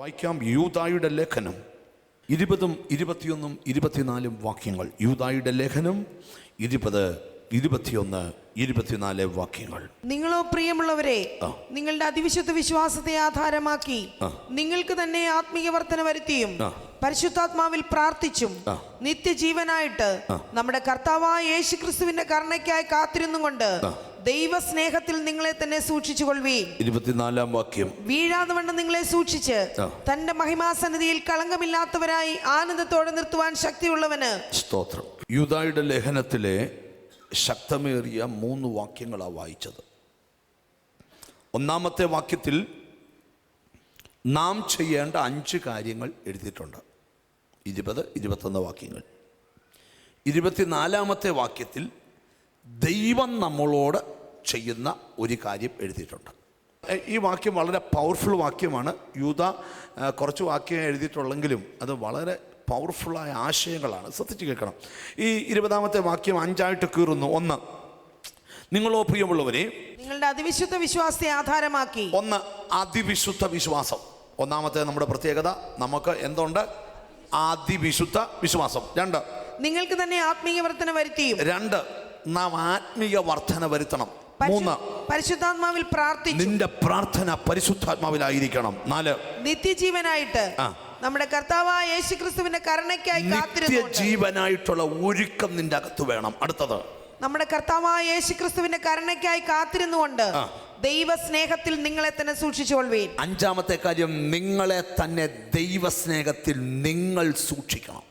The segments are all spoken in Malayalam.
വായിക്കാം യൂതായുടെ ലേഖനം. ഇരുപതും ഇരുപത്തിയൊന്നും ഇരുപത്തിനാലും വാക്യങ്ങൾ. യൂതായുടെ ലേഖനം ഇരുപത് ഇരുപത്തിയൊന്ന് ഇരുപത്തിനാല് വാക്യങ്ങൾ. നിങ്ങളോ പ്രിയമുള്ളവരെ നിങ്ങളുടെ അതിവിശുദ്ധ വിശ്വാസത്തെ ആധാരമാക്കി നിങ്ങൾക്ക് തന്നെ ആത്മീയ വർധന വരുത്തിയും പരിശുദ്ധാത്മാവിൽ പ്രാർത്ഥിച്ചും നിത്യജീവനായിട്ട് നമ്മുടെ കർത്താവായ യേശു ക്രിസ്തുവിന്റെ കരുണയ്ക്കായി കാത്തിരുന്നും കൊണ്ട് ആ. ദൈവസ്നേഹത്തിൽ നിങ്ങളെ തന്നെ സൂക്ഷിച്ചു കൊള്ളുവീൻ ഇരുപത്തിനാലാം വാക്യം. വീഴാതെ വണ്ണം നിങ്ങളെ സൂക്ഷിച്ച് തന്റെ മഹിമാസന്നിധിയിൽ കളങ്കമില്ലാത്തവരായി ആനന്ദത്തോടെ നിർത്തുവാൻ ശക്തിയുള്ളവന്. സ്തോത്രം. യൂതായുടെ ലേഖനത്തിലെ ശക്തമേറിയ മൂന്ന് വാക്യങ്ങളാണ് വായിച്ചത്. ഒന്നാമത്തെ വാക്യത്തിൽ നാം ചെയ്യേണ്ട അഞ്ച് കാര്യങ്ങൾ എഴുതിയിട്ടുണ്ട്. ഇരുപത് ഇരുപത്തൊന്ന് വാക്യങ്ങൾ. ഇരുപത്തിനാലാമത്തെ വാക്യത്തിൽ ദൈവം നമ്മളോട് ചെയ്യുന്ന ഒരു കാര്യം എഴുതിയിട്ടുണ്ട്. ഈ വാക്യം വളരെ പവർഫുൾ വാക്യമാണ്. യൂത കുറച്ച് വാക്യം എഴുതിയിട്ടുള്ളെങ്കിലും അത് വളരെ പവർഫുള്ളായ ആശയങ്ങളാണ്. ശ്രദ്ധിച്ച് കേൾക്കണം. ഈ ഇരുപതാമത്തെ വാക്യം അഞ്ചായിട്ട് കീറുന്നു. ഒന്ന് നിങ്ങളോ പ്രിയമുള്ളവരെ നിങ്ങളുടെ അതിവിശുദ്ധ വിശ്വാസത്തെ ആധാരമാക്കി. ഒന്ന് അതിവിശുദ്ധ വിശ്വാസം. ഒന്നാമത്തെ നമ്മുടെ പ്രത്യേകത നമുക്ക് എന്തുണ്ട്? അതിവിശുദ്ധ വിശ്വാസം. രണ്ട് നിങ്ങൾക്ക് തന്നെ ആത്മീയ വർധന വരുത്തിയും. രണ്ട് നാം ആത്മീയ വർധന വരുത്തണം. മൂന്ന്. പരിശുദ്ധാത്മാവിൽ പ്രാർത്ഥിച്ചു. നിന്റെ പ്രാർത്ഥന പരിശുദ്ധാത്മാവിലായിരിക്കണം. നാല്. നിത്യജീവനായിട്ട് നമ്മുടെ കർത്താവായ യേശുക്രിസ്തുവിന്റെ കരുണയ്ക്കായി കാത്തിരുന്നു നിത്യജീവനായിട്ടുള്ള ഒരുക്കം നിന്റെ അകത്ത് വേണം. അടുത്തത്. നമ്മുടെ കർത്താവായ യേശു ക്രിസ്തുവിന്റെ കരുണയ്ക്കായി കാത്തിരുന്നുകൊണ്ട് ദൈവസ്നേഹത്തിൽ ദൈവ സ്നേഹത്തിൽ നിങ്ങളെ തന്നെ സൂക്ഷിച്ചുകൊള്ളുവീൻ. അഞ്ചാമത്തെ കാര്യം നിങ്ങളെ തന്നെ ദൈവസ്നേഹത്തിൽ നിങ്ങൾ സൂക്ഷിക്കണം.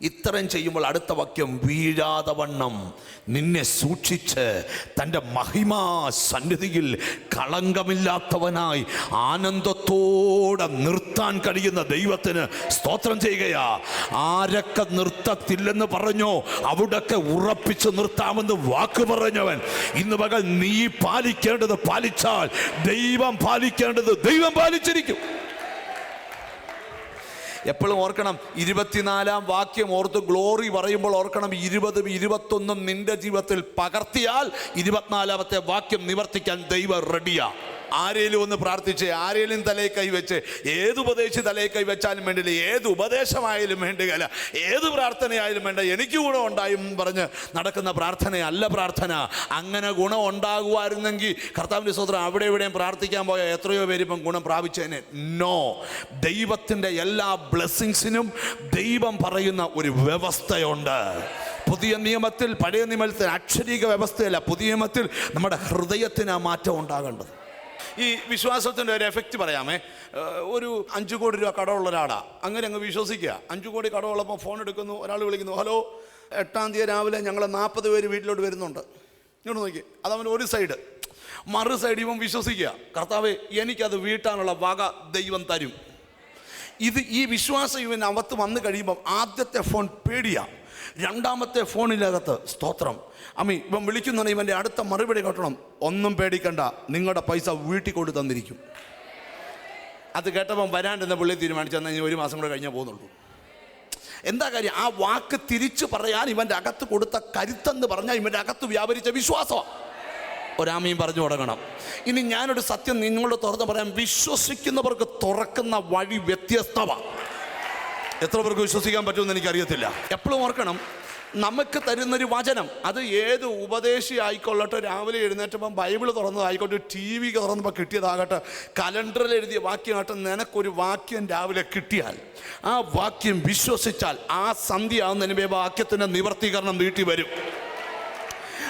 ഇത്രയും ചെയ്യുമ്പോൾ അടുത്ത വാക്യം വീഴാതെ വണ്ണം നിന്നെ സൂക്ഷിച്ച് തന്റെ മഹിമാ സന്നിധിയിൽ കളങ്കമില്ലാത്തവനായി ആനന്ദത്തോടെ നിർത്താൻ കഴിയുന്ന ദൈവത്തിന് സ്തോത്രം ചെയ്യുകയാ. ആരൊക്കെ നിർത്തത്തില്ലെന്ന് പറഞ്ഞോ അവിടൊക്കെ ഉറപ്പിച്ച് നിർത്താമെന്ന് വാക്ക് പറഞ്ഞവൻ. ഇന്ന് പകൽ നീ പാലിക്കേണ്ടത് പാലിച്ചാൽ ദൈവം പാലിക്കേണ്ടത് ദൈവം പാലിച്ചിരിക്കും. എപ്പോഴും ഓർക്കണം ഇരുപത്തിനാലാം വാക്യം ഓർത്ത് ഗ്ലോറി പറയുമ്പോൾ ഓർക്കണം ഇരുപതും ഇരുപത്തൊന്നും നിന്റെ ജീവിതത്തിൽ പകർത്തിയാൽ ഇരുപത്തിനാലാമത്തെ വാക്യം നിവർത്തിക്കാൻ ദൈവം റെഡിയാ ആരേലും ഒന്ന് പ്രാർത്ഥിച്ച് ആരേലും തലയിൽ കൈവച്ച് ഏത് ഉപദേശി തലയിൽ കൈവച്ചാലും വേണ്ടില്ല ഏത് ഉപദേശമായാലും വേണ്ടുകയില്ല ഏത് പ്രാർത്ഥനയായാലും വേണ്ട എനിക്ക് ഗുണം ഉണ്ടായും പറഞ്ഞ് നടക്കുന്ന പ്രാർത്ഥനയല്ല പ്രാർത്ഥന. അങ്ങനെ ഗുണം ഉണ്ടാകുമായിരുന്നെങ്കിൽ കർത്താവിന്റെ സ്വത്രം അവിടെ എവിടെയും പ്രാർത്ഥിക്കാൻ പോയ എത്രയോ പേര് ഇപ്പം ഗുണം പ്രാപിച്ചതിന് നോ ദൈവത്തിന്റെ എല്ലാ ബ്ലെസ്സിങ്സിനും ദൈവം പറയുന്ന ഒരു വ്യവസ്ഥയുണ്ട്. പുതിയ നിയമത്തിൽ പഴയ നിയമത്തിൽ അക്ഷരീക വ്യവസ്ഥയല്ല പുതിയ നിയമത്തിൽ നമ്മുടെ ഹൃദയത്തിന് ആ മാറ്റം ഉണ്ടാകേണ്ടത്. ഈ വിശ്വാസത്തിന്റെ ഒരു എഫക്റ്റ് പറയാമേ. ഒരു അഞ്ച് കോടി രൂപ കടമുള്ള ഒരാടാ അങ്ങനെ അങ്ങ് വിശ്വസിക്കുക. അഞ്ച് കോടി കടമുള്ളപ്പോൾ ഫോൺ എടുക്കുന്നു ഒരാൾ വിളിക്കുന്നു ഹലോ എട്ടാം തീയതി രാവിലെ ഞങ്ങൾ നാൽപ്പത് പേര് വീട്ടിലോട്ട് വരുന്നുണ്ട്. ഇങ്ങോട്ട് നോക്കി. അതവൻ ഒരു സൈഡ് മറു സൈഡ് ഇവൻ വിശ്വസിക്കുക. കർത്താവെ എനിക്കത് വീട്ടാനുള്ള വക ദൈവം തരും. ഇത് ഈ വിശ്വാസം ഇവൻ അവത്ത് വന്നു കഴിയുമ്പം ആദ്യത്തെ ഫോൺ പേടിയാണ് രണ്ടാമത്തെ ഫോണിനകത്ത് സ്തോത്രം. അമ്മി ഇവൻ വിളിക്കുന്നുണ്ട് ഇവന്റെ അടുത്ത മറുപടി കേട്ടണം. ഒന്നും പേടിക്കണ്ട. നിങ്ങളുടെ പൈസ വീട്ടിൽ കൊണ്ട് തന്നിരിക്കും. അത് കേട്ടപ്പം വരാണ്ടെന്ന പുള്ളി തീരുമാനിച്ചെന്നാൽ ഇനി ഒരു മാസം കൂടെ കഴിഞ്ഞാൽ പോകുന്നുള്ളൂ. എന്താ കാര്യം? ആ വാക്ക് തിരിച്ചു പറയാൻ ഇവന്റെ അകത്ത് കൊടുത്ത കരുത്തെന്ന് പറഞ്ഞാൽ ഇവന്റെ അകത്ത് വ്യാപരിച്ച വിശ്വാസമാണ് ഒരാമയും പറഞ്ഞു തുടങ്ങണം. ഇനി ഞാനൊരു സത്യം നിങ്ങളോട് തുറന്ന് പറയാം. വിശ്വസിക്കുന്നവർക്ക് തുറക്കുന്ന വഴി വ്യത്യസ്തമാണ് എത്ര പേർക്ക് വിശ്വസിക്കാൻ പറ്റുമെന്ന് എനിക്കറിയത്തില്ല. എപ്പോഴും ഓർക്കണം നമുക്ക് തരുന്നൊരു വചനം അത് ഏത് ഉപദേശി ആയിക്കൊള്ളട്ടെ രാവിലെ എഴുന്നേറ്റപ്പം ബൈബിൾ തുറന്നതായിക്കോട്ടെ ടി വി തുറന്നപ്പോൾ കിട്ടിയതാകട്ടെ കലണ്ടറിൽ എഴുതിയ വാക്യമാകട്ടെ നിനക്കൊരു വാക്യം രാവിലെ കിട്ടിയാൽ ആ വാക്യം വിശ്വസിച്ചാൽ ആ സന്ധ്യ ആവുന്നതിന് മുമ്പേ വാക്യത്തിന്റെ നിവർത്തീകരണം വീട്ടിൽ വരും.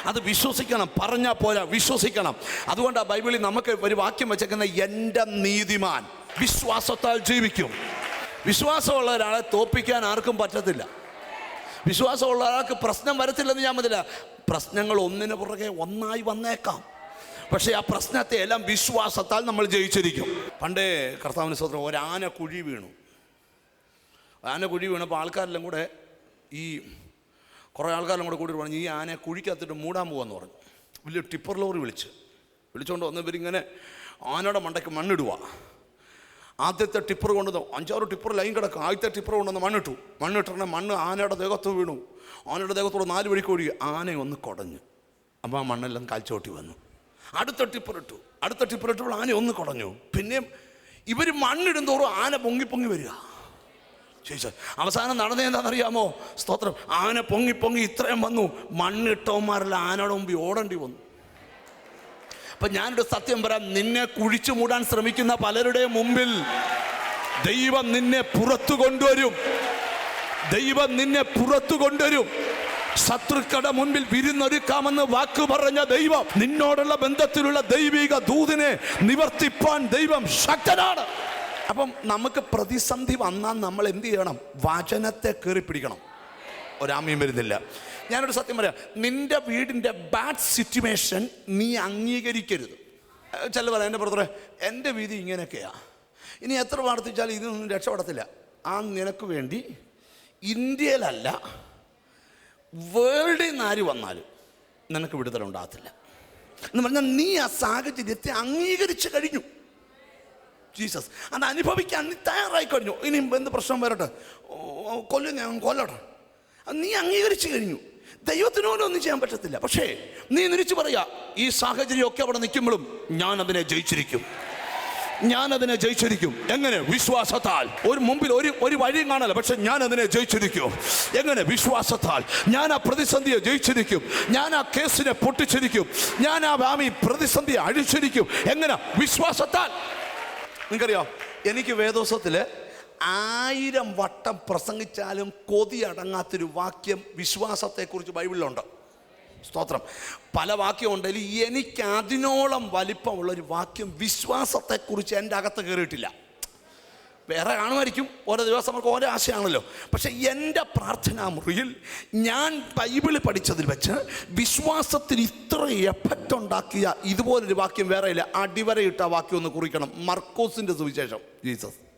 അത് വിശ്വസിക്കണം പറഞ്ഞാൽ പോരാ വിശ്വസിക്കണം. അതുകൊണ്ടാണ് ബൈബിളിൽ നമുക്ക് ഒരു വാക്യം വെച്ചേക്കുന്ന എന്റെ നീതിമാൻ വിശ്വാസത്താൽ ജീവിക്കും. വിശ്വാസമുള്ള ഒരാളെ തോപ്പിക്കാൻ ആർക്കും പറ്റത്തില്ല. വിശ്വാസമുള്ള ഒരാൾക്ക് പ്രശ്നം വരത്തില്ലെന്ന് ഞാൻ മതില്ല പ്രശ്നങ്ങൾ ഒന്നിനു പുറകെ ഒന്നായി വന്നേക്കാം. പക്ഷേ ആ പ്രശ്നത്തെ എല്ലാം വിശ്വാസത്താൽ നമ്മൾ ജയിച്ചിരിക്കും. പണ്ടേ കർത്താവിന് സ്വത്രം ഒരാന കുഴി വീണു. ആന കുഴി വീണപ്പോൾ ആൾക്കാരെല്ലാം കൂടെ ഈ കുറേ ആൾക്കാരും കൂടെ കൂടി പറഞ്ഞു ഈ ആനയെ കുഴിക്കകത്തിട്ട് മൂടാൻ പോകാന്ന് പറഞ്ഞു. വലിയ ടിപ്പർ ലോറി വിളിച്ച്. വിളിച്ചുകൊണ്ട് വന്ന ഇവരിങ്ങനെ ആനയുടെ മണ്ടയ്ക്ക് മണ്ണിടുക ആദ്യത്തെ ടിപ്പർ കൊണ്ടുവന്ന് അഞ്ചാറ് ടിപ്പർ ലൈൻ കിടക്കും. ആദ്യത്തെ ടിപ്പർ കൊണ്ടുവന്ന് മണ്ണിട്ടു. മണ്ണിട്ടിട്ട് മണ്ണ് ആനയുടെ ദേഹത്ത് വീണു. ആനയുടെ ദേഹത്തോട് നാല് വഴിക്ക് ആന ഒന്ന് കുടഞ്ഞു. അപ്പോൾ ആ മണ്ണെല്ലാം കാൽച്ചോട്ടി വന്നു. അടുത്ത ടിപ്പർ ഇട്ടു. അടുത്ത ടിപ്പർ ഇട്ടപ്പോൾ ആന ഒന്ന് കുടഞ്ഞു. പിന്നെയും ഇവർ മണ്ണിടും തോറും ആന പൊങ്ങി പൊങ്ങി വരിക. ചേച്ചി അവസാനം നടന്നത് എന്താണെന്നറിയാമോ? സ്തോത്രം. ആന പൊങ്ങി പൊങ്ങി ഇത്രയും വന്നു. മണ്ണിട്ടവന്മാരല്ല ആനയുടെ മുമ്പിൽ ഓടേണ്ടി വന്നു. അപ്പൊ ഞാനൊരു സത്യം പറയാം. നിന്നെ കുഴിച്ചു മൂടാൻ ശ്രമിക്കുന്ന പലരുടെ മുമ്പിൽ ദൈവം നിന്നെ പുറത്തു കൊണ്ടുവരും. ദൈവം നിന്നെ പുറത്തു കൊണ്ടുവരും. ശത്രുക്കളുടെ മുൻപിൽ വിരുന്നൊരുക്കാമെന്ന് വാക്ക് പറഞ്ഞ ദൈവം നിന്നോടുള്ള ബന്ധത്തിലുള്ള ദൈവിക ദൂതിനെ നിവർത്തിപ്പാൻ ദൈവം ശക്തനാണ്. അപ്പം നമുക്ക് പ്രതിസന്ധി വന്നാൽ നമ്മൾ എന്ത് ചെയ്യണം? വചനത്തെ കയറി പിടിക്കണം. ഒരാമയും വരുന്നില്ല. ഞാനൊരു സത്യം പറയാം. നിന്റെ വീടിന്റെ ബാഡ് സിറ്റുവേഷൻ നീ അംഗീകരിക്കരുത്. ചില പറയാം എന്റെ പുറത്തു എന്റെ വീതി ഇങ്ങനെയൊക്കെയാ. ഇനി എത്ര പ്രാർത്ഥിച്ചാലും ഇതൊന്നും രക്ഷപ്പെടത്തില്ല. ആ നിനക്ക് വേണ്ടി ഇന്ത്യയിലല്ല വേൾഡിൽ നിന്ന് ആര് വന്നാലും നിനക്ക് വിടുതലുണ്ടാകത്തില്ല എന്ന് പറഞ്ഞാൽ നീ ആ സാഹചര്യത്തെ അംഗീകരിച്ചു കഴിഞ്ഞു. ജീസസ് അത് അനുഭവിക്കാൻ നീ തയ്യാറായി കഴിഞ്ഞു. ഇനി എന്ത് പ്രശ്നം വരട്ടെ? കൊല്ലം ഞാൻ കൊല്ലട്ടെ നീ അംഗീകരിച്ചു കഴിഞ്ഞു. ദൈവത്തിനോട് ഒന്നും ചെയ്യാൻ പറ്റത്തില്ല. പക്ഷേ നീ നിരിച്ചു പറയാ ഈ സാഹചര്യമൊക്കെ അവിടെ നിൽക്കുമ്പോഴും ഞാൻ അതിനെ ജയിച്ചിരിക്കും. ഞാൻ അതിനെ ജയിച്ചിരിക്കും. എങ്ങനെ? വിശ്വാസത്താൽ. ഒരു മുമ്പിൽ ഒരു ഒരു വഴിയും കാണല്ല പക്ഷെ ഞാൻ അതിനെ ജയിച്ചിരിക്കും. എങ്ങനെ? വിശ്വാസത്താൽ. ഞാൻ ആ പ്രതിസന്ധിയെ ജയിച്ചിരിക്കും. ഞാൻ ആ കേസിനെ പൊട്ടിച്ചിരിക്കും. ഞാൻ ആ വാമി പ്രതിസന്ധിയെ അഴിച്ചിരിക്കും. എങ്ങനെ? വിശ്വാസത്താൽ. നിങ്ങൾക്കറിയോ? എനിക്ക് വേദോസത്തിൽ ആയിരം വട്ടം പ്രസംഗിച്ചാലും കൊതി അടങ്ങാത്തൊരു വാക്യം വിശ്വാസത്തെക്കുറിച്ച് ബൈബിളിലുണ്ട്. സ്തോത്രം. പല വാക്യം ഉണ്ടെങ്കിൽ എനിക്ക് അതിനോളം വലിപ്പമുള്ളൊരു വാക്യം വിശ്വാസത്തെക്കുറിച്ച് എന്റെ അകത്ത് കയറിയിട്ടില്ല. വേറെ കാണുമായിരിക്കും. ഓരോ ദിവസം നമുക്ക് ഓരോ ആശയമാണല്ലോ പക്ഷേ എന്റെ പ്രാർത്ഥനാ മുറിയിൽ ഞാൻ ബൈബിൾ പഠിച്ചതിൽ വെച്ച് വിശ്വാസത്തിന് ഇത്ര എഫക്റ്റ് ഉണ്ടാക്കിയ ഇതുപോലൊരു വാക്യം വേറെ ഇല്ല. അടിവരയിട്ട വാക്യം ഒന്ന് കുറിക്കണം. മർക്കോസിന്റെ സുവിശേഷം ജീസസ്.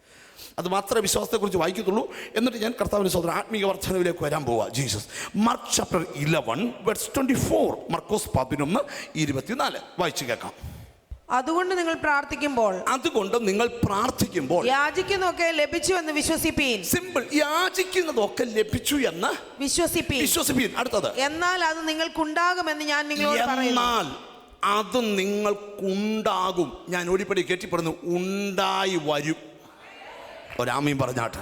അത് മാത്രമേ വിശ്വാസത്തെക്കുറിച്ച് വായിക്കത്തുള്ളൂ. എന്നിട്ട് ഞാൻ കർത്താവിന്റെ സോദരൻ ആത്മീയ വർധനവിലേക്ക് വരാൻ പോവുക Jesus. Mark chapter eleven verse twenty four മർക്കോസ് പതിനൊന്ന് ഇരുപത്തിനാല്. വായിച്ചു കേൾക്കാം. അതുകൊണ്ട് നിങ്ങൾ പ്രാർത്ഥിക്കുമ്പോൾ അതുകൊണ്ട് നിങ്ങൾ പ്രാർത്ഥിക്കുമ്പോൾ യാചിക്കുന്നതൊക്കെ ലഭിച്ചു എന്ന് വിശ്വസിപ്പീൻ. സിമ്പിൾ യാചിക്കുന്നതൊക്കെ ലഭിച്ചു എന്ന് വിശ്വസിപ്പീൻ. വിശ്വസിപ്പീൻ. അടുത്തത്. എന്നാൽ അത് നിങ്ങൾക്കുണ്ടാകുമെന്ന് ഞാൻ നിങ്ങളോട് എന്നാൽ അത് നിങ്ങൾക്കുണ്ടാകും. ഞാൻ ഓടിപ്പടി കെട്ടിപ്പെടുന്നു. ഉണ്ടായി വരും. ഒരാമയും പറഞ്ഞാട്ട്.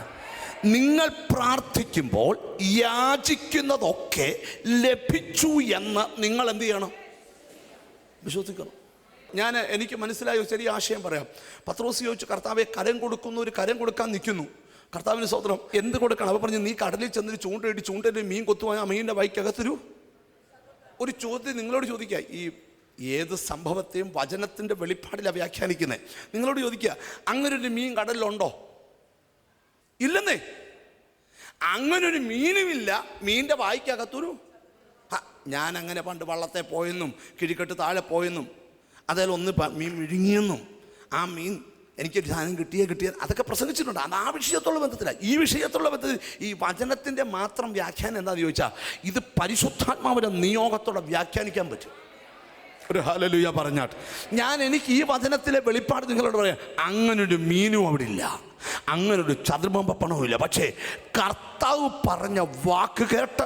നിങ്ങൾ പ്രാർത്ഥിക്കുമ്പോൾ യാചിക്കുന്നതൊക്കെ ലഭിച്ചു എന്ന് നിങ്ങൾ എന്ത് ചെയ്യണം? വിശ്വസിക്കണം. ഞാൻ എനിക്ക് മനസ്സിലായ ഒരു ചെറിയ ആശയം പറയാം. പത്രോസ് ചോദിച്ചു കർത്താവെ കരം കൊടുക്കുന്നു ഒരു കരം കൊടുക്കാൻ നിൽക്കുന്നു. കർത്താവിന് സ്വതന്ത്രം എന്ത് കൊടുക്കണം? അവ പറഞ്ഞു നീ കടലിൽ ചെന്നൊരു ചൂണ്ടയിട്ട് ചൂണ്ടയിട്ട് മീൻ കൊത്തുവാൻ ആ മീനിന്റെ വൈക്കകത്തൊരു ഒരു ചോദ്യം നിങ്ങളോട് ചോദിക്കുക. ഈ ഏത് സംഭവത്തെയും വചനത്തിന്റെ വെളിപ്പാടിലാണ് വ്യാഖ്യാനിക്കുന്നത് നിങ്ങളോട് ചോദിക്കുക അങ്ങനൊരു മീൻ കടലിലുണ്ടോ? ഇല്ലെന്നേ. അങ്ങനൊരു മീനുമില്ല മീന്റെ വായിക്കകത്തൊരു ഞാൻ അങ്ങനെ പണ്ട് വള്ളത്തെ പോയെന്നും കിഴിക്കെട്ട് താഴെ പോയെന്നും. അതേലും ഒന്ന് മീൻ വിഴുങ്ങിയെന്നും ആ മീൻ എനിക്കൊരു സാധനം കിട്ടിയേ കിട്ടിയ അതൊക്കെ പ്രസംഗിച്ചിട്ടുണ്ട്. അത് ആ വിഷയത്തുള്ള ബന്ധത്തിലാണ് ഈ വിഷയത്തുള്ള ബന്ധത്തിൽ ഈ വചനത്തിന്റെ മാത്രം വ്യാഖ്യാനം എന്താണെന്ന് ചോദിച്ചാൽ ഇത് പരിശുദ്ധാത്മാവിന്റെ നിയോഗത്തോടെ വ്യാഖ്യാനിക്കാൻ പറ്റും. ഒരു ഹലലുയ പറഞ്ഞാട്ട്. ഞാൻ എനിക്ക് ഈ വചനത്തിലെ വെളിപ്പാട് നിങ്ങളോട് പറയാം. അങ്ങനൊരു മീനും അവിടെ ഇല്ല അങ്ങനൊരു ചതുർബമ്പ പണവും ഇല്ല പക്ഷേ കർത്താവ് പറഞ്ഞ വാക്ക് കേട്ട്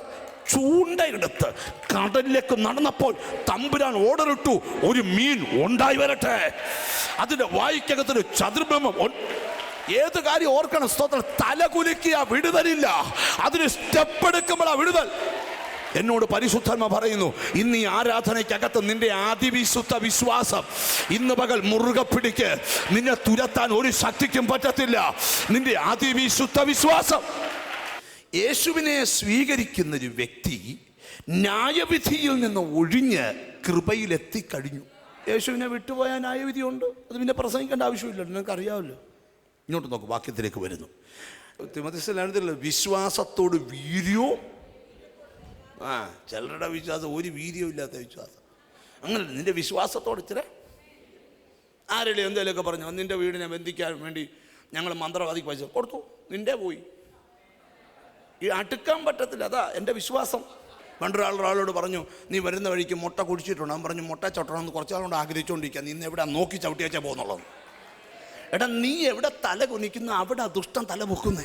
ചൂണ്ടയെടുത്ത് കടലിലേക്ക് നടന്നപ്പോൾ തമ്പുരാൻ ഓർഡർ ഇട്ടു ഒരു മീൻ ഉണ്ടായി വരട്ടെ. അതിന്റെ വായിക്കകത്തൊരു ചതുർബ്രഹ്മം ഏത് കാര്യം ഓർക്കണം സ്തോത്രം. തല കുലുക്കിയ വിടുതലില്ല. അതിന് സ്റ്റെപ്പ് ആ വിടുതൽ. എന്നോട് പരിശുദ്ധന്മ പറയുന്നു ഇന്ന് ഈ ആരാധനയ്ക്കകത്ത് നിന്റെ അതിവിശുദ്ധ വിശ്വാസം ഇന്ന് പകൽ മുറുകെ പിടിക്ക്. നിന്നെ തുരത്താൻ ഒരു ശക്തിക്കും പറ്റത്തില്ല. നിന്റെ അതിവിശുദ്ധ വിശ്വാസം യേശുവിനെ സ്വീകരിക്കുന്ന ഒരു വ്യക്തി ന്യായവിധിയിൽ നിന്ന് ഒഴിഞ്ഞ് കൃപയിലെത്തിക്കഴിഞ്ഞു യേശുവിനെ വിട്ടുപോയ ന്യായവിധിയുണ്ട് അത് പിന്നെ പ്രസംഗിക്കേണ്ട ആവശ്യമില്ല നിങ്ങൾക്ക് അറിയാമല്ലോ. ഇങ്ങോട്ട് നോക്ക് വാക്യത്തിലേക്ക് വരുന്നു. തിമതിസിലാണിതല്ലോ വിശ്വാസത്തോട് വീര്യവും ആ ചിലരുടെ വിശ്വാസം ഒരു വീര്യവും ഇല്ലാത്ത വിശ്വാസം. അങ്ങനെ നിന്റെ വിശ്വാസത്തോട് ഇച്ചിരി ആരെങ്കിലും എന്തെങ്കിലുമൊക്കെ പറഞ്ഞു നിന്റെ വീടിനെ ബന്ധിക്കാൻ വേണ്ടി ഞങ്ങൾ മന്ത്രവാദിക്ക് പൈസ കൊടുത്തു. നിന്റെ പോയി. ഈ അടുക്കാൻ പറ്റത്തില്ല. അതാ എന്റെ വിശ്വാസം. പണ്ടൊരാൾ ഒരാളോട് പറഞ്ഞു നീ വരുന്ന വഴിക്ക് മുട്ട കുടിച്ചിട്ടുണ്ട്. അവൻ പറഞ്ഞു മുട്ട ചവിട്ടണമെന്ന് കുറച്ചാളുകൊണ്ട് ആഗ്രഹിച്ചുകൊണ്ടിരിക്കുക നീ എവിടെ നോക്കി ചവിട്ടിയാച്ചാ പോകുന്നുള്ളത് എടാ നീ എവിടെ തല കുനിക്കുന്നു? അവിടെ ദുഷ്ടം തല പൊക്കുന്നേ.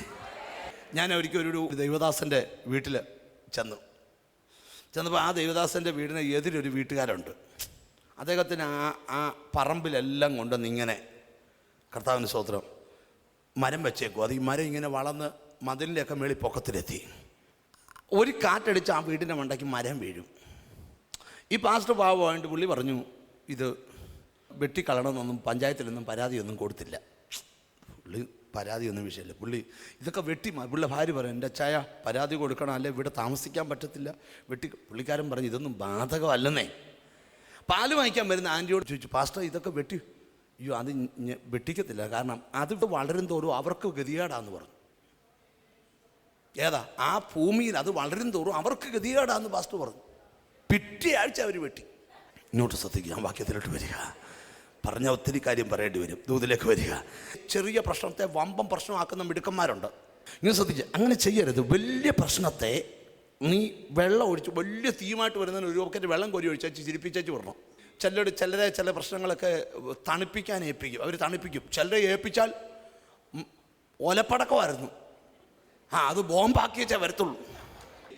ഞാൻ ഒരിക്കൽ ഒരു ദൈവദാസന്റെ വീട്ടിൽ ചെന്നു. ചെന്നപ്പോൾ ആ ദൈവദാസന്റെ വീടിന് എതിരൊരു വീട്ടുകാരുണ്ട്. അദ്ദേഹത്തിന് ആ ആ പറമ്പിലെല്ലാം കൊണ്ടുവന്ന് ഇങ്ങനെ കർത്താവിന് സ്തോത്രം മരം വെച്ചേക്കും അത് ഈ മരം ഇങ്ങനെ വളർന്ന് മതിലിന്റെയൊക്കെ മേളിൽ പൊക്കത്തിലെത്തി. ഒരു കാറ്റടിച്ച് ആ വീടിന്റെ മണ്ടയ്ക്ക് മരം വീഴും. ഈ പാസ്റ്റർ പാവമായിട്ട് പുള്ളി പറഞ്ഞു ഇത് വെട്ടിക്കളണമെന്നൊന്നും പഞ്ചായത്തിലൊന്നും പരാതിയൊന്നും കൊടുത്തില്ല. പുള്ളി പരാതിയൊന്നും വിഷയമില്ല. പുള്ളി ഇതൊക്കെ വെട്ടി പുള്ളി ഭാര്യ പറയും എന്റെ അച്ചായ പരാതി കൊടുക്കണം അല്ലെ? ഇവിടെ താമസിക്കാൻ പറ്റത്തില്ല. വെട്ടി പുള്ളിക്കാരൻ പറഞ്ഞു ഇതൊന്നും ബാധകമല്ലെന്നേ. പാൽ വാങ്ങിക്കാൻ വരുന്ന ആന്റിയോട് ചോദിച്ചു പാസ്റ്റർ ഇതൊക്കെ വെട്ടി അയ്യോ അത് വെട്ടിക്കത്തില്ല. കാരണം അത് വളരും തോറും അവർക്ക് ഗതികേടാന്ന് പറഞ്ഞു. ഏതാ? ആ ഭൂമിയിൽ അത് വളരും തോറും അവർക്ക് ഗതികേടാന്ന് പാസ്റ്റർ പറഞ്ഞു. പിറ്റേ ആഴ്ച അവർ വെട്ടി. ഇങ്ങോട്ട് ശ്രദ്ധിക്കുക വാക്യത്തിലോട്ട് വരിക. പറഞ്ഞ ഒത്തിരി കാര്യം പറയേണ്ടി വരും. ദൂതിലേക്ക് വരിക. ചെറിയ പ്രശ്നത്തെ വമ്പം പ്രശ്നമാക്കുന്ന മിടുക്കന്മാരുണ്ട്. ഇങ്ങനെ ശ്രദ്ധിച്ച് അങ്ങനെ ചെയ്യരുത്. വലിയ പ്രശ്നത്തെ നീ വെള്ളം ഒഴിച്ച് വലിയ തീമായിട്ട് വരുന്നതിന് ഒരു ബക്കറ്റ് വെള്ളം കോരി ഒഴിച്ചു ചിരിപ്പിച്ചു വരണം. ചിലർ ചിലരെ ചില പ്രശ്നങ്ങളൊക്കെ തണുപ്പിക്കാൻ ഏൽപ്പിക്കും. അവർ തണുപ്പിക്കും. ചിലരെ ഏൽപ്പിച്ചാൽ ഒലപ്പടക്കമായിരുന്നു. ആ അത് ബോംബാക്കി വരത്തുള്ളൂ.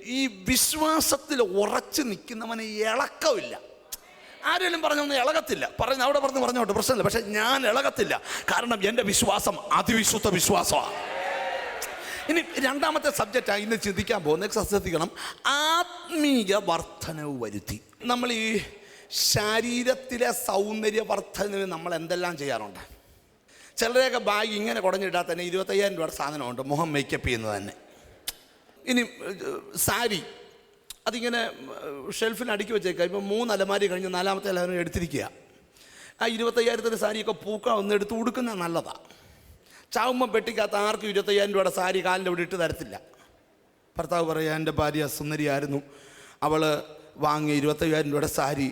ഈ വിശ്വാസത്തിൽ ഉറച്ചു നിൽക്കുന്നവന് ഇളക്കമില്ല. ആരെങ്കിലും പറഞ്ഞൊന്നും ഇളകത്തില്ല. പറഞ്ഞ അവിടെ പറഞ്ഞ് പറഞ്ഞോട്ടെ പ്രശ്നമില്ല. പക്ഷെ ഞാൻ ഇളകത്തില്ല. കാരണം എന്റെ വിശ്വാസം അതിവിശുദ്ധ വിശ്വാസമാണ്. ഇനി രണ്ടാമത്തെ സബ്ജക്റ്റാണ് ഇന്ന് ചിന്തിക്കാൻ പോകുന്നത്. ശ്രദ്ധിക്കണം. ആത്മീയ വർധനവ് വരുത്തി. നമ്മൾ ഈ ശരീരത്തിലെ സൗന്ദര്യ വർധനവ് നമ്മൾ എന്തെല്ലാം ചെയ്യാറുണ്ട്? ചിലരെയൊക്കെ ബാഗ് ഇങ്ങനെ കുടഞ്ഞിട്ടാൽ തന്നെ ഇരുപത്തയ്യായിരം രൂപയുടെ സാധനമുണ്ട് മുഖം മേക്കപ്പ് ചെയ്യുന്നത് തന്നെ. ഇനി സാരി. അതിങ്ങനെ ഷെൽഫിൽ അടുക്കി വെച്ചേക്കുക. ഇപ്പം മൂന്ന് അലമാരി കഴിഞ്ഞ് നാലാമത്തെ അലമാരി എടുത്തിരിക്കുക. ആ ഇരുപത്തയ്യായിരത്തിന്റെ സാരിയൊക്കെ പൂക്ക ഒന്ന് എടുത്ത് കൊടുക്കുന്നത് നല്ലതാണ് ചാവുമ്പം പെട്ടിക്കകത്ത് ആർക്കും ഇരുപത്തയ്യായിരം രൂപയുടെ സാരി കാലിന്റെ ഇവിടെ ഇട്ട് തരത്തില്ല. ഭർത്താവ് പറയാ എന്റെ ഭാര്യ സുന്ദരിയായിരുന്നു. അവൾ വാങ്ങിയ ഇരുപത്തയ്യായിരം രൂപയുടെ സാരി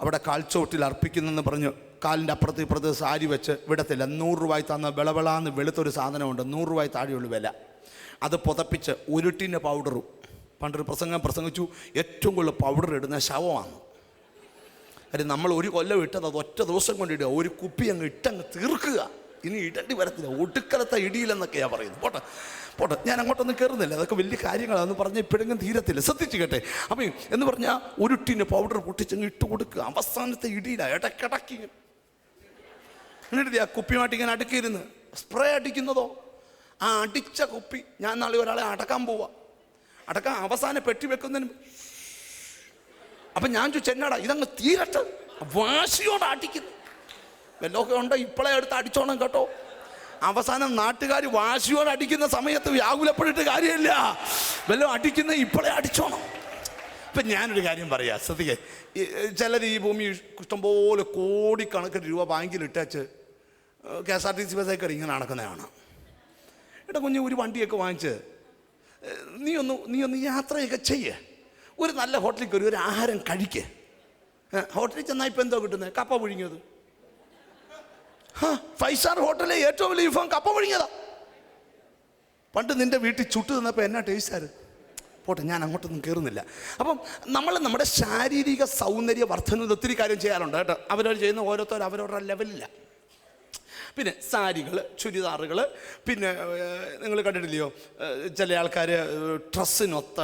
അവിടെ കാൽച്ചോട്ടിൽ അർപ്പിക്കുന്നെന്ന് പറഞ്ഞ് കാലിന്റെ അപ്പുറത്ത് ഇപ്പുറത്ത് സാരി വെച്ച് വിടത്തില്ല. നൂറ് രൂപയ്ക്ക് തന്ന വിളവിളാന്ന് വെളുത്തൊരു സാധനമുണ്ട്. നൂറ് രൂപ താഴെയുള്ളൂ വില. അത് പുതപ്പിച്ച് ഉരുട്ടിന്റെ പൗഡറും പണ്ടൊരു പ്രസംഗം പ്രസംഗിച്ചു. ഏറ്റവും കൂടുതൽ പൗഡർ ഇടുന്ന ശവമാണ്. കാര്യം നമ്മൾ ഒരു കൊല്ലം ഇട്ടത് അത് ഒറ്റ ദിവസം കൊണ്ട് ഇടുക. ഒരു കുപ്പി അങ്ങ് ഇട്ടങ്ങ് തീർക്കുക. ഇനി ഇടേണ്ടി വരത്തില്ല. ഒടുക്കലത്തെ ഇടിയില്ലെന്നൊക്കെയാണ് പറയുന്നത്. പോട്ടെ. പോട്ടെ. ഞാൻ അങ്ങോട്ടൊന്നും കയറുന്നില്ല. അതൊക്കെ വലിയ കാര്യങ്ങളാണെന്ന് പറഞ്ഞ് ഇപ്പോഴെങ്കിലും തീരത്തില്ല. ശ്രദ്ധിച്ചു കേട്ടെ. അപ്പം എന്ന് പറഞ്ഞാൽ ഉരുട്ടിന്റെ പൗഡർ പൊട്ടിച്ചങ്ങ് ഇട്ട് കൊടുക്കുക. അവസാനത്തെ ഇടിയിലാണ് ഇടയ്ക്കിടയ്ക്ക്. എന്നിട്ട് ആ കുപ്പിയുമായിട്ട് ഇങ്ങനെ അടുക്കിയിരുന്ന്. സ്പ്രേ അടിക്കുന്നതോ? ആ അടിച്ച കുപ്പി. ഞാൻ നാളെ ഒരാളെ അടക്കാൻ പോവാ. അടക്കാൻ അവസാനം പെട്ടി വെക്കുന്നതിന് അപ്പം ഞാൻ ചോദിച്ചു ഇതങ്ങ് തീരട്ടെ. വാശിയോടെ അടിക്കുന്നു. വല്ലതൊക്കെ ഉണ്ടോ? ഇപ്പോഴേ എടുത്ത് അടിച്ചോണം കേട്ടോ. അവസാനം നാട്ടുകാർ വാശിയോടെ അടിക്കുന്ന സമയത്ത് വ്യാകുലപ്പെട്ടിട്ട് കാര്യമില്ല. വല്ലതും അടിക്കുന്ന ഇപ്പോഴേ അടിച്ചോണം. ഇപ്പം ഞാനൊരു കാര്യം പറയാം ശ്രദ്ധിക്കേ. ചിലർ ഈ ഭൂമി ഇഷ്ടംപോലെ കോടിക്കണക്കിന് രൂപ ബാങ്കിൽ ഇട്ടേച്ച് K S R T C ബസ്സൊക്കെ ഇങ്ങനെ നടക്കുന്നതാണ്. എടാ കുഞ്ഞ് ഒരു വണ്ടിയൊക്കെ വാങ്ങിച്ച് നീ ഒന്ന് നീ ഒന്ന് യാത്രയൊക്കെ ചെയ്യേ. ഒരു നല്ല ഹോട്ടലിൽ കയറി ഒരു ആഹാരം കഴിക്കേ. ഹോട്ടലിൽ ചെന്നാൽ ഇപ്പം എന്തോ കിട്ടുന്നത് കപ്പ പുഴുങ്ങിയത്. ഫൈവ് സ്റ്റാർ ഹോട്ടലിലെ ഏറ്റവും വലിയ വിഭവം കപ്പ പുഴുങ്ങിയതാ. പണ്ട് നിന്റെ വീട്ടിൽ ചുട്ടു തന്നപ്പോൾ എന്നാ ടേസ്റ്റായിരുന്നു പോട്ടെ ഞാൻ അങ്ങോട്ടൊന്നും കയറുന്നില്ല അപ്പം നമ്മൾ നമ്മുടെ ശാരീരിക സൗന്ദര്യ വർധന ഒത്തിരി കാര്യം ചെയ്യാറുണ്ട് കേട്ടോ. അവരവർ ചെയ്യുന്ന ഓരോരുത്തരും അവരവരുടെ ലെവലില്ല പിന്നെ സാരികൾ ചുരിദാറുകൾ പിന്നെ നിങ്ങൾ കണ്ടിട്ടില്ലയോ? ചില ആൾക്കാർ ഡ്രസ്സിനൊത്ത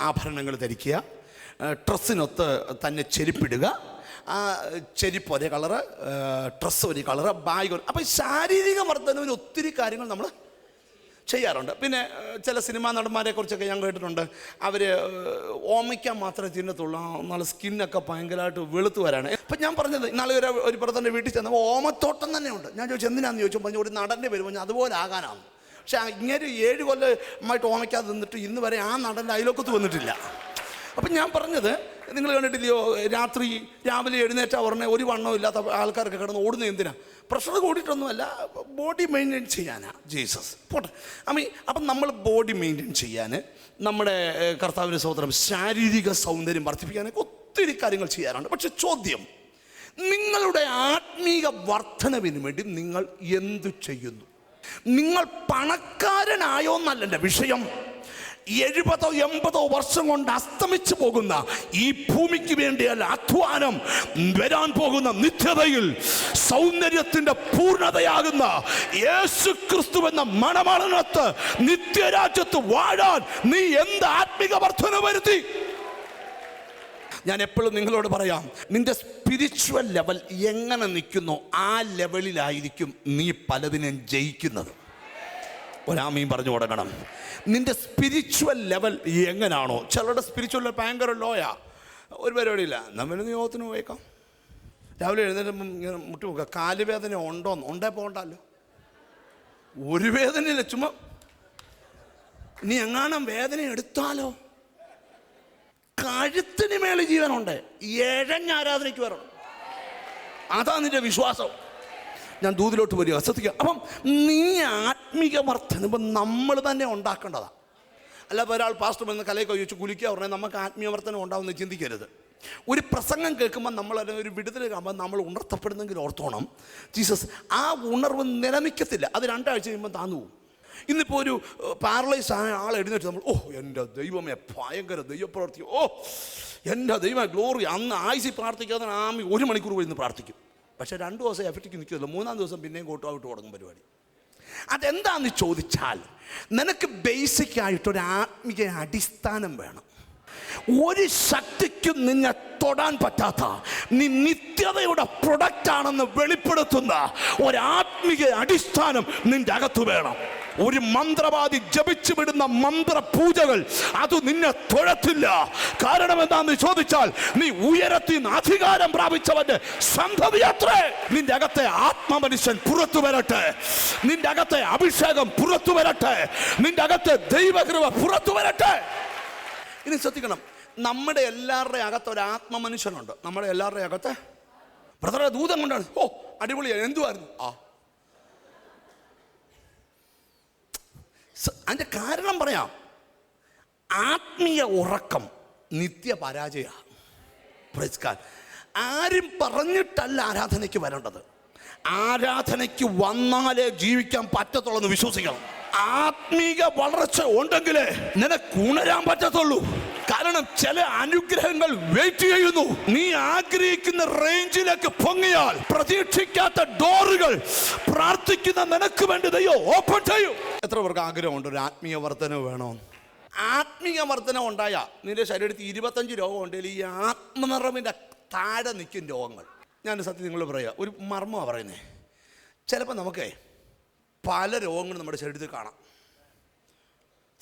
ആഭരണങ്ങൾ ധരിക്കുക. ഡ്രസ്സിനൊത്ത് തന്നെ ചെരുപ്പിടുക. ആ ചെരിപ്പ് ഒരേ കളറ് ഡ്രസ്സ് ഒരു കളറ് ബാഗ് അപ്പം ശാരീരിക വർധനവിന് ഒത്തിരി കാര്യങ്ങൾ നമ്മൾ ചെയ്യാറുണ്ട്. പിന്നെ ചില സിനിമാ നടന്മാരെ കുറിച്ചൊക്കെ ഞാൻ കേട്ടിട്ടുണ്ട്. അവർ ഓമയ്ക്കാൻ മാത്രമേ തിന്നത്തുള്ളൂ നല്ല സ്കിന്നൊക്കെ ഭയങ്കരമായിട്ട് വെളുത്ത് വരാണ്. ഇപ്പം ഞാൻ പറഞ്ഞത് ഇന്നാളെ ഒരു ഒരു പുറത്തിന്റെ വീട്ടിൽ ചെന്നപ്പോൾ ഓമത്തോട്ടം തന്നെ ഉണ്ട് ഞാൻ ചോദിച്ചു എന്തിനാന്ന്? ചോദിച്ചു പറഞ്ഞു ഒരു നടന്റെ വരുമ്പോൾ ഞാൻ അതുപോലെ ആകാനാണ് പക്ഷെ ഇങ്ങനെ ഏഴ് കൊല്ലമായിട്ട് ഓമയ്ക്കാതെ നിന്നിട്ട് ഇന്ന് വരെ ആ നടന്റെ അയലോക്കത്ത് വന്നിട്ടില്ല. അപ്പം ഞാൻ പറഞ്ഞത് നിങ്ങൾ കണ്ടിട്ടില്ലയോ രാത്രി രാവിലെ എഴുന്നേറ്റ ഉടനെ ഒരു വണ്ണവും ഇല്ലാത്ത ആൾക്കാരൊക്കെ കിടന്ന് ഓടുന്നത് എന്തിനാ? പ്രഷർ കൂടിയിട്ടൊന്നുമല്ല ബോഡി മെയിന്റെയിൻ ചെയ്യാനാ. ജീസസ്. പോട്ടെ. അമ്മ അപ്പം നമ്മൾ ബോഡി മെയിന്റെയിൻ ചെയ്യാൻ നമ്മുടെ കർത്താവിന്റെ സഹോദരം ശാരീരിക സൗന്ദര്യം വർദ്ധിപ്പിക്കാനൊക്കെ ഒത്തിരി കാര്യങ്ങൾ ചെയ്യാറുണ്ട്. പക്ഷെ ചോദ്യം നിങ്ങളുടെ ആത്മീക വർധനവിന് വേണ്ടി നിങ്ങൾ എന്തു ചെയ്യുന്നു? നിങ്ങൾ പണക്കാരനായോ എന്നല്ല എന്റെ വിഷയം. എഴുപതോ എൺപതോ വർഷം കൊണ്ട് അസ്തമിച്ചു പോകുന്ന ഈ ഭൂമിക്ക് വേണ്ടിയല്ല അധ്വാനം വരാൻ പോകുന്ന നിത്യതയിൽ സൗന്ദര്യത്തിന്റെ പൂർണതയാകുന്ന യേശു ക്രിസ്തു എന്ന മണമണത്ത് നിത്യരാജ്യത്ത് വാഴാൻ നീ എന്ത് ആത്മിക വർധന വരുത്തി? ഞാൻ എപ്പോഴും നിങ്ങളോട് പറയാം നിന്റെ സ്പിരിച്വൽ ലെവൽ എങ്ങനെ നിൽക്കുന്നു ആ ലെവലിലായിരിക്കും നീ പലതിനും ജയിക്കുന്നത്. ഒരാമയും പറഞ്ഞു തുടങ്ങണം നിന്റെ സ്പിരിച്വൽ ലെവൽ എങ്ങനാണോ? ചിലരുടെ സ്പിരിച്വൽ ലെവൽ ഭയങ്കര ലോയാ ഒരു പരിപാടിയില്ല. നമ്മൾ യോഗത്തിന് പോയേക്കാം. രാവിലെ എഴുന്നേറ്റ് ഇങ്ങനെ മുട്ടി നോക്കുക. കാലുവേദന ഉണ്ടോന്ന് ഉണ്ടേ? പോകണ്ടല്ലോ ഒരു വേദനയില്ല. ചുമ്മാ ഇനി എങ്ങാനും വേദന എടുത്താലോ? കഴുത്തിന് മേലെ ജീവനുണ്ട്. ഏഴഞ്ഞ ആരാധനയ്ക്ക് വരണം. അതാ നിന്റെ വിശ്വാസം. ഞാൻ ദൂതിലോട്ട് വരിക. ശ്രദ്ധിക്കുക. അപ്പം നീ ആത്മീക വർധനം നമ്മൾ തന്നെ ഉണ്ടാക്കേണ്ടതാണ് അല്ല ഒരാൾ പാസ്റ്റർ വന്ന് കലയൊക്കെ ചോദിച്ചു കുലിക്കുക പറഞ്ഞാൽ നമുക്ക് ആത്മീയവർത്തനം ഉണ്ടാവുമെന്ന് ചിന്തിക്കരുത്. ഒരു പ്രസംഗം കേൾക്കുമ്പോൾ നമ്മൾ അല്ലെങ്കിൽ ഒരു വിടുതൽ കാണുമ്പോൾ നമ്മൾ ഉണർത്തപ്പെടുന്നെങ്കിൽ ഓർത്തോണം. ജീസസ് ആ ഉണർവ് നിലനിൽക്കത്തില്ല. അത് രണ്ടാഴ്ച കഴിയുമ്പോൾ താന്നു പോകും ഇന്നിപ്പോൾ ഒരു പാരലൈസ് ആയ ആൾ എഴുന്നേറ്റ് നമ്മൾ ഓ എന്റെ ദൈവമേ ഭയങ്കര ദൈവപ്രവർത്തി ഓ എന്റെ ദൈവമേ ഗ്ലോറി അന്ന് ആയിസി പ്രാർത്ഥിക്കാതെ ആമി ഒരു മണിക്കൂർ പോയി ഇന്ന് പ്രാർത്ഥിക്കും. പക്ഷേ രണ്ട് ദിവസം എഫക്റ്റിക്ക് നിൽക്കുമല്ലോ മൂന്നാം ദിവസം പിന്നെയും കോട്ടോ ഔട്ട് തുടങ്ങും പരിപാടി. അതെന്താന്ന് ചോദിച്ചാൽ നിനക്ക് ബേസിക് ആയിട്ടൊരു ആത്മീയ അടിസ്ഥാനം വേണം. ഒരു ശക്തിക്കും നിന്നെ തൊടാൻ പറ്റാത്ത നീ നിത്യതയുടെ പ്രൊഡക്റ്റ് ആണെന്ന് വെളിപ്പെടുത്തുന്ന ഒരാത്മീയ അടിസ്ഥാനം നിന്റെ അകത്ത് വേണം. ഒരു മന്ത്രവാദി ജപിച്ചു വിടുന്ന മന്ത്രപൂജകൾ അത് നിന്നെ തൊഴത്തില്ല. കാരണം എന്താന്ന് ചോദിച്ചാൽ നീ ഉയരത്തിൽ നിന്ന് അധികാരം പ്രാപിച്ചവന്റെ സന്തതിയത്രേ നിന്റെ അകത്തെ ആത്മമനുഷ്യൻ പുറത്തു വരട്ടെ. നിന്റെ അകത്തെ അഭിഷേകം പുറത്തു വരട്ടെ. നിന്റെ അകത്തെ ദൈവകൃപ പുറത്തു വരട്ടെ. ഇനി ശ്രദ്ധിക്കണം. നമ്മുടെ എല്ലാവരുടെ അകത്ത് ഒരു ആത്മമനുഷ്യനുണ്ട്. നമ്മുടെ എല്ലാവരുടെ അകത്ത്? ബ്രദറെ ദൂതം കൊണ്ടാണ്. ഓ അടിപൊളിയാണ് എന്തുവായിരുന്നു? ആ അതിന്റെ കാരണം പറയാം. ആത്മീയ ഉറക്കം നിത്യ പരാജയ ആരും പറഞ്ഞിട്ടല്ല ആരാധനയ്ക്ക് വരേണ്ടത്. ആരാധനയ്ക്ക് വന്നാലേ ജീവിക്കാൻ പറ്റത്തുള്ളൂ എന്ന് വിശ്വസിക്കണം. ആത്മീക വളർച്ച ഉണ്ടെങ്കിലേ നിനക്ക് ഉണരാൻ പറ്റത്തുള്ളൂ. കാരണം ചില അനുഗ്രഹങ്ങൾ വെയിറ്റ് ചെയ്യുന്നു. നീ ആഗ്രഹിക്കുന്ന റേഞ്ചിലേക്ക് പൊങ്ങിയാൽ പ്രതീക്ഷിക്കാത്ത ഡോറുകൾ പ്രാർത്ഥിക്കുന്ന നിനക്ക് വേണ്ടി ദൈവം ഓപ്പൺ ചെയ്യും. എത്ര പേർക്ക് ആഗ്രഹമുണ്ട്? ഒരു ആത്മീയ വർധനവ് വേണോ? ആത്മീയ വർധനം ഉണ്ടായ നിന്റെ ശരീരത്തിൽ ഇരുപത്തഞ്ച് രോഗം ഉണ്ടെങ്കിൽ ഈ ആത്മനിറവിന്റെ താഴെ നിൽക്കും രോഗങ്ങൾ. ഞാൻ സത്യം നിങ്ങൾ പറയുക ഒരു മർമ്മമാണ് പറയുന്നത് ചിലപ്പോൾ നമുക്ക് പല രോഗങ്ങളും നമ്മുടെ ശരീരത്തിൽ കാണാം.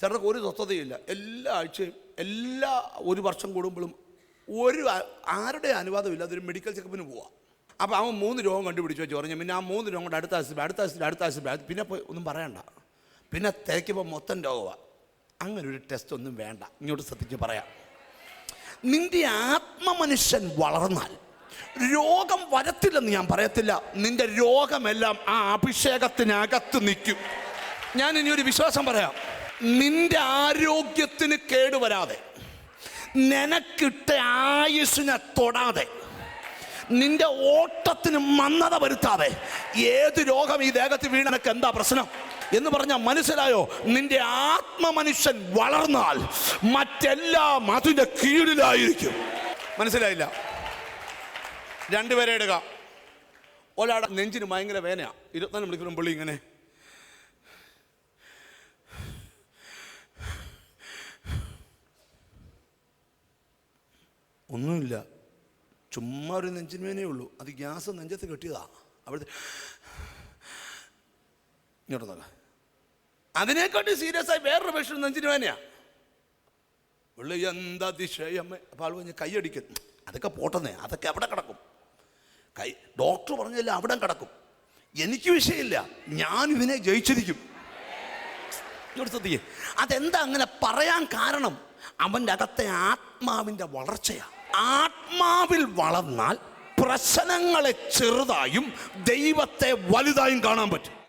ചിലർക്ക് ഒരു സ്വസ്ഥതയില്ല. എല്ലാ ആഴ്ചയും എല്ലാ ഒരു വർഷം കൂടുമ്പോഴും ഒരു ആരുടെ ആരുടെ ഇല്ലാതെ ഒരു മെഡിക്കൽ ചെക്കപ്പിന് പോവാം. അപ്പോൾ അവൻ മൂന്ന് രോഗം കണ്ടുപിടിച്ച് വെച്ച് പറഞ്ഞു. പിന്നെ ആ മൂന്ന് രോഗം കൊണ്ട് അടുത്ത ആശുപത്രി അടുത്ത ആശുപത്രി അടുത്ത ആശുപത്രി. പിന്നെ പോയി ഒന്നും പറയണ്ട. പിന്നെ തിരക്കിപ്പോൾ മൊത്തം രോഗമാണ് അങ്ങനെ ഒരു ടെസ്റ്റ് ഒന്നും വേണ്ട. ഇങ്ങോട്ട് ശ്രദ്ധിച്ച് പറയാം. നിന്റെ ആത്മമനുഷ്യൻ വളർന്നാൽ രോഗം വരത്തില്ലെന്ന് ഞാൻ പറയത്തില്ല. നിന്റെ രോഗമെല്ലാം ആ അഭിഷേകത്തിനകത്ത് നിൽക്കും. ഞാൻ ഇനി ഒരു വിശ്വാസം പറയാം. നിന്റെ ആരോഗ്യത്തിന് കേടുവരാതെ നിനക്കിട്ട ആയുസ്സിനെ തൊടാതെ നിന്റെ ഓട്ടത്തിന് മന്നത വരുത്താതെ ഏത് രോഗം ഈ ദേഹത്ത് വീണനക്ക് എന്താ പ്രശ്നം? എന്ന് പറഞ്ഞാൽ മനസ്സിലായോ? നിന്റെ ആത്മമനുഷ്യൻ വളർന്നാൽ മറ്റെല്ലാം അതിന്റെ കീഴിലായിരിക്കും. മനസ്സിലായില്ല? രണ്ടുപേരെ എടുക്കാം ഒരാടെ നെഞ്ചിന് ഭയങ്കര വേനയാണ് ഇരുപത്തിനാല് മണിക്കൂറും പുള്ളി ഇങ്ങനെ. ഒന്നുമില്ല. ചുമ്മാ ഒരു നെഞ്ചിന് വേനേ ഉള്ളൂ. അത് ഗ്യാസ് നെഞ്ചത്ത് കെട്ടിയതാണ് അവിടുത്തെ ഇങ്ങോട്ട് നോക്ക. അതിനെക്കാട്ടി സീരിയസ് ആയി വേറൊരു വിഷം നെഞ്ചിന് പുള്ളി ഉള്ള എന്താ അതിശയമ്മ അപ്പോൾ ആൾ പറഞ്ഞ് കൈയടിക്കും അതൊക്കെ പോട്ടെന്നേ അതൊക്കെ അവിടെ കിടക്കും. കൈ ഡോക്ടർ പറഞ്ഞില്ല അവിടെ കിടക്കും. എനിക്ക് വിഷയമില്ല ഞാൻ ഇതിനെ ജയിച്ചിരിക്കും. അതെന്താ അങ്ങനെ പറയാൻ കാരണം? അവന്റെ അകത്തെ ആത്മാവിന്റെ വളർച്ചയാണ് ആത്മാവിൽ വളർന്നാൽ പ്രശ്നങ്ങളെ ചെറുതായും ദൈവത്തെ വലുതായും കാണാൻ പറ്റും.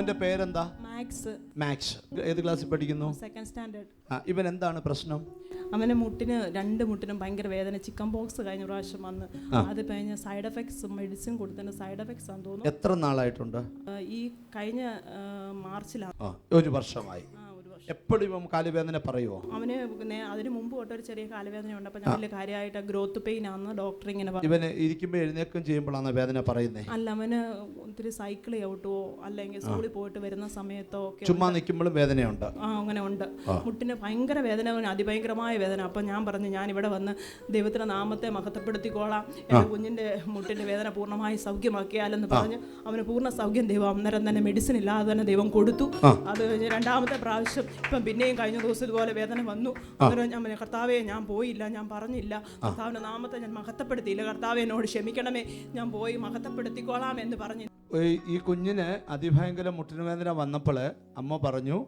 മോന്റെ പേരെന്താ? മാക്സ് മാക്സ് ഏത് ക്ലാസ്സിൽ പഠിക്കുന്നു? സെക്കൻഡ് സ്റ്റാൻഡേർഡ് ആ ഇവൻ എന്താണ് പ്രശ്നം? അവന് മുട്ടിന് രണ്ട് മുട്ടിനും ഭയങ്കര വേദന. ചിക്കൻ ബോക്സ് കഴിഞ്ഞ പ്രാവശ്യം വന്ന്. അത് കഴിഞ്ഞ സൈഡ് എഫക്ട്സ് മെഡിസിൻ കൊടുത്തതിന്റെ സൈഡ് എഫക്ട്സ് ആണെന്ന് തോന്നുന്നു. എത്ര നാളായിട്ടുണ്ട്? ഈ കഴിഞ്ഞ മാർച്ചിലാണ്. ഒരു വർഷമായി. ആ എപ്പോഴും ഇവൻ കാലുവേദന പറയുമോ അവന് അതിന് മുമ്പ് തൊട്ട് ഒരു ചെറിയ കാലുവേദന ഉണ്ട്. അപ്പൊ ഞാൻ വലിയ കാര്യമായിട്ട് ഗ്രോത്ത് പെയിൻ ആണെന്ന് ഡോക്ടർ ഇങ്ങനെ പറഞ്ഞു ഇവന് ഇരിക്കുമ്പോൾ എഴുന്നേക്കും ചെയ്യുമ്പോഴാണ് വേദന പറയുന്നത് അല്ല അവന് ഒത്തിരി സൈക്കിൾ ചവിട്ടുവോ അല്ലെങ്കിൽ സ്കൂളിൽ പോയിട്ട് വരുന്ന സമയത്തോ ഒക്കെ ചുമ്മാ നിൽക്കുമ്പോഴും വേദനയുണ്ട്. ആ അങ്ങനെ ഉണ്ട്. മുട്ടിന് ഭയങ്കര വേദന അതിഭയങ്കരമായ വേദന. അപ്പം ഞാൻ പറഞ്ഞു ഞാൻ ഇവിടെ വന്ന് ദൈവത്തിന്റെ നാമത്തെ മഹത്വപ്പെടുത്തിക്കോളാം. എന്റെ കുഞ്ഞിന്റെ മുട്ടിന്റെ വേദന പൂർണമായി സൗഖ്യമാക്കിയാലെന്ന് പറഞ്ഞ് അവന് പൂർണ സൗഖ്യം ദൈവം അന്നേരം തന്നെ മെഡിസിൻ ഇല്ലാതെ തന്നെ ദൈവം കൊടുത്തു. അത് കഴിഞ്ഞ് രണ്ടാമത്തെ പ്രാവശ്യം ഇപ്പം പിന്നെയും കഴിഞ്ഞ ദിവസം ഇതുപോലെ വേദന വന്നു. അന്നേരം ഞാൻ പറഞ്ഞു, കർത്താവേ ഞാൻ പോയില്ല ഞാൻ പറഞ്ഞില്ല. കർത്താവിന്റെ നാമത്തെ ഞാൻ മഹത്വപ്പെടുത്തിയില്ല. കർത്താവെ എന്നോട് ക്ഷമിക്കണമേ. ഞാൻ പോയി മഹത്വപ്പെടുത്തിക്കോളാം എന്ന് പറഞ്ഞു. ഈ- ഈ കുഞ്ഞിന് അതിഭയങ്കര മുട്ടിന് വേദന വന്നപ്പോൾ അമ്മ പറഞ്ഞു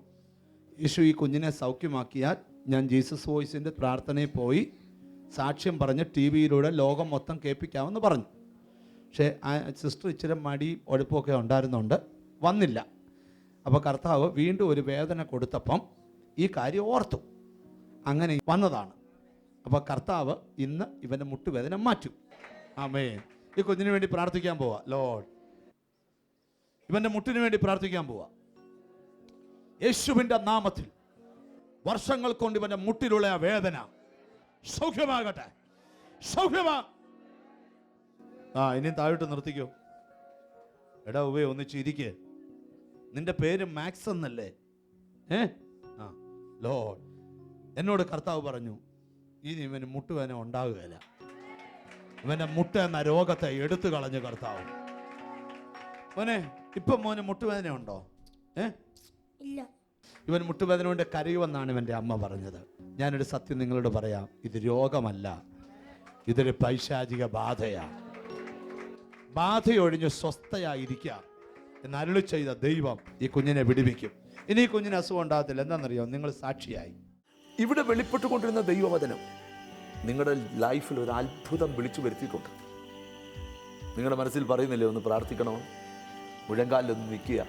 യേശു ഈ കുഞ്ഞിനെ സൗഖ്യമാക്കിയാൽ ഞാൻ ജീസസ് വോയിസിന്റെ പ്രാർത്ഥനയിൽ പോയി സാക്ഷ്യം പറഞ്ഞ് ടി വിയിലൂടെ ലോകം മൊത്തം കേൾപ്പിക്കാമെന്ന് പറഞ്ഞു. പക്ഷേ ആ സിസ്റ്റർ ഇച്ചിരി മടി ഒഴുപ്പൊക്കെ ഉണ്ടായിരുന്നുണ്ട് വന്നില്ല. അപ്പോൾ കർത്താവ് വീണ്ടും ഒരു വേദന കൊടുത്തപ്പം ഈ കാര്യം ഓർത്തു. അങ്ങനെ വന്നതാണ്. അപ്പോൾ കർത്താവ് ഇന്ന് ഇവന്റെ മുട്ടുവേദന മാറ്റും. ആമേ ഈ കുഞ്ഞിന് വേണ്ടി പ്രാർത്ഥിക്കാൻ പോവാ. ലോഡ്. ഇവന്റെ മുട്ടിന് വേണ്ടി പ്രാർത്ഥിക്കാൻ പോവാ. യേശുവിന്റെ നാമത്തിൽ വർഷങ്ങൾ കൊണ്ട് ഇവന്റെ മുട്ടിലുള്ള ആ വേദന സൗഖ്യമാകട്ടെ. സൗഖ്യമാ. ആ ഇനി താഴോട്ട് നിർത്തിക്കോ. എടാ ഉവേ ഒന്ന് ഇരിക്ക് നിന്റെ പേര് മാക്സ് എന്നല്ലേ? ഏ? ആ ലോ എന്നോട് കർത്താവ് പറഞ്ഞു ഇനി ഇവന് മുട്ടുവേന ഉണ്ടാകുകയില്ല. ഇവന്റെ മുട്ട എന്ന രോഗത്തെ എടുത്തു കളഞ്ഞു കർത്താവ്. മോനെ ഇപ്പം മോന് മുട്ടുവേദന ഉണ്ടോ? ഏ? ഇല്ല. ഇവൻ മുട്ടുവേദന കൊണ്ട് കരയുമെന്നാണ് ഇവന്റെ അമ്മ പറഞ്ഞത്. ഞാനൊരു സത്യം നിങ്ങളോട് പറയാം. ഇത് രോഗമല്ല. ഇതൊരു പൈശാചിക ബാധയാണ് ബാധയൊഴിഞ്ഞ് സ്വസ്ഥയായിരിക്കുക എന്ന് അരുളി ചെയ്ത ദൈവം ഈ കുഞ്ഞിനെ വിടിവിക്കും. ഇനി ഈ കുഞ്ഞിന് അസുഖം ഉണ്ടാകത്തില്ല. എന്താണെന്നറിയോ? നിങ്ങൾ സാക്ഷിയായി. ഇവിടെ വെളിപ്പെട്ടുകൊണ്ടിരുന്ന ദൈവവചനം നിങ്ങളുടെ ലൈഫിൽ ഒരു അത്ഭുതം വിളിച്ചു വരുത്തിയിട്ടുണ്ട്. നിങ്ങളുടെ മനസ്സിൽ പറയുന്നില്ലേ ഒന്ന് പ്രാർത്ഥിക്കണോ? മുഴങ്കാലിലൊന്ന് നിൽക്കുക.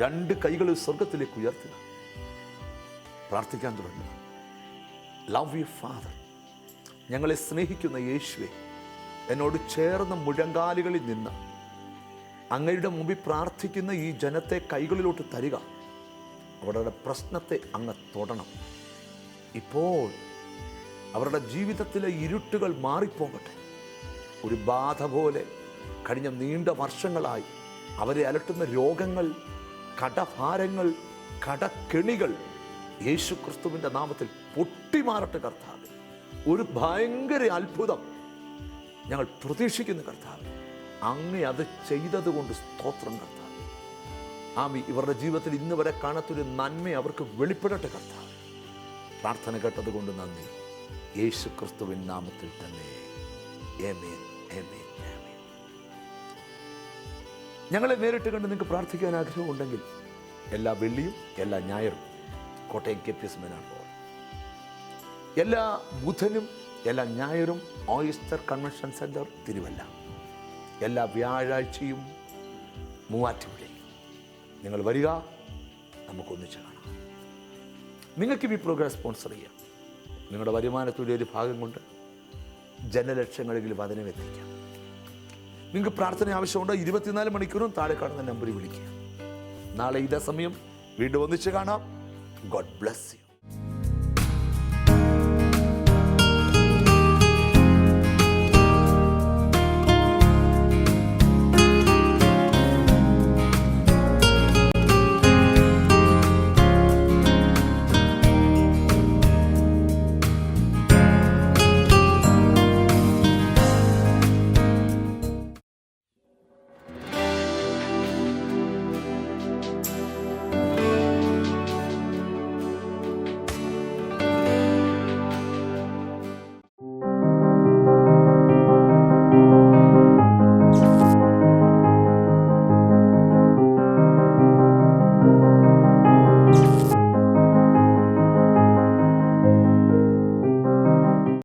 രണ്ട് കൈകൾ സ്വർഗത്തിലേക്ക് ഉയർത്തുക. പ്രാർത്ഥിക്കാൻ തുടങ്ങുക. ലവ് യു ഫാദർ ഞങ്ങളെ സ്നേഹിക്കുന്ന യേശുവെ എന്നോട് ചേർന്ന മുഴങ്കാലുകളിൽ നിന്ന് അങ്ങയുടെ മുമ്പിൽ പ്രാർത്ഥിക്കുന്ന ഈ ജനത്തെ കൈകളിലോട്ട് തരിക. അവരുടെ പ്രശ്നത്തെ അങ്ങ് തൊടണം. ഇപ്പോൾ അവരുടെ ജീവിതത്തിലെ ഇരുട്ടുകൾ മാറിപ്പോകട്ടെ. ഒരു ബാധ പോലെ കഴിഞ്ഞ നീണ്ട വർഷങ്ങളായി അവരെ അലട്ടുന്ന രോഗങ്ങൾ കടഭാരങ്ങൾ കടക്കെണികൾ യേശു ക്രിസ്തുവിന്റെ നാമത്തിൽ പൊട്ടിമാറട്ടെ കർത്താവ്. ഒരു ഭയങ്കര അത്ഭുതം ഞങ്ങൾ പ്രതീക്ഷിക്കുന്നു കർത്താവ്. അങ്ങേ അത് ചെയ്തതുകൊണ്ട് സ്തോത്രം കർത്താവ്. ആമി ഇവരുടെ ജീവിതത്തിൽ ഇന്ന് വരെ കാണാത്തൊരു നന്മ അവർക്ക് വെളിപ്പെടട്ടെ കർത്താവ്. പ്രാർത്ഥന കേട്ടതുകൊണ്ട് നന്ദി. യേശു ക്രിസ്തുവിൻ നാമത്തിൽ തന്നെ. ഞങ്ങളെ നേരിട്ട് കണ്ട് നിങ്ങൾക്ക് പ്രാർത്ഥിക്കാൻ ആഗ്രഹമുണ്ടെങ്കിൽ എല്ലാ വെള്ളിയും എല്ലാ ഞായറും കോട്ടയം കെ പി എസ് മേനാണ് എല്ലാ ബുധനും എല്ലാ ഞായറും ഓയിസ്റ്റർ കൺവെൻഷൻ സെന്റർ തിരുവല്ല. എല്ലാ വ്യാഴാഴ്ചയും മൂവാറ്റുപുഴയിൽ. നിങ്ങൾ വരിക നമുക്കൊന്നിച്ച് കാണാം. നിങ്ങൾക്കും ഈ പ്രോഗ്രാം സ്പോൺസർ ചെയ്യാം. നിങ്ങളുടെ വരുമാനത്തിന്റെ ഒരു ഭാഗം കൊണ്ട് ജനലക്ഷങ്ങളെങ്കിലും വചനം എത്തിക്കാം. നിങ്ങൾക്ക് പ്രാർത്ഥന ആവശ്യമുണ്ടോ? ഇരുപത്തിനാല് മണിക്കൂറും താഴെ കാണുന്ന നമ്പറിൽ വിളിക്കുക. നാളെ ഇതേ സമയം വീണ്ടും ഒന്നിച്ച് കാണാം. God bless you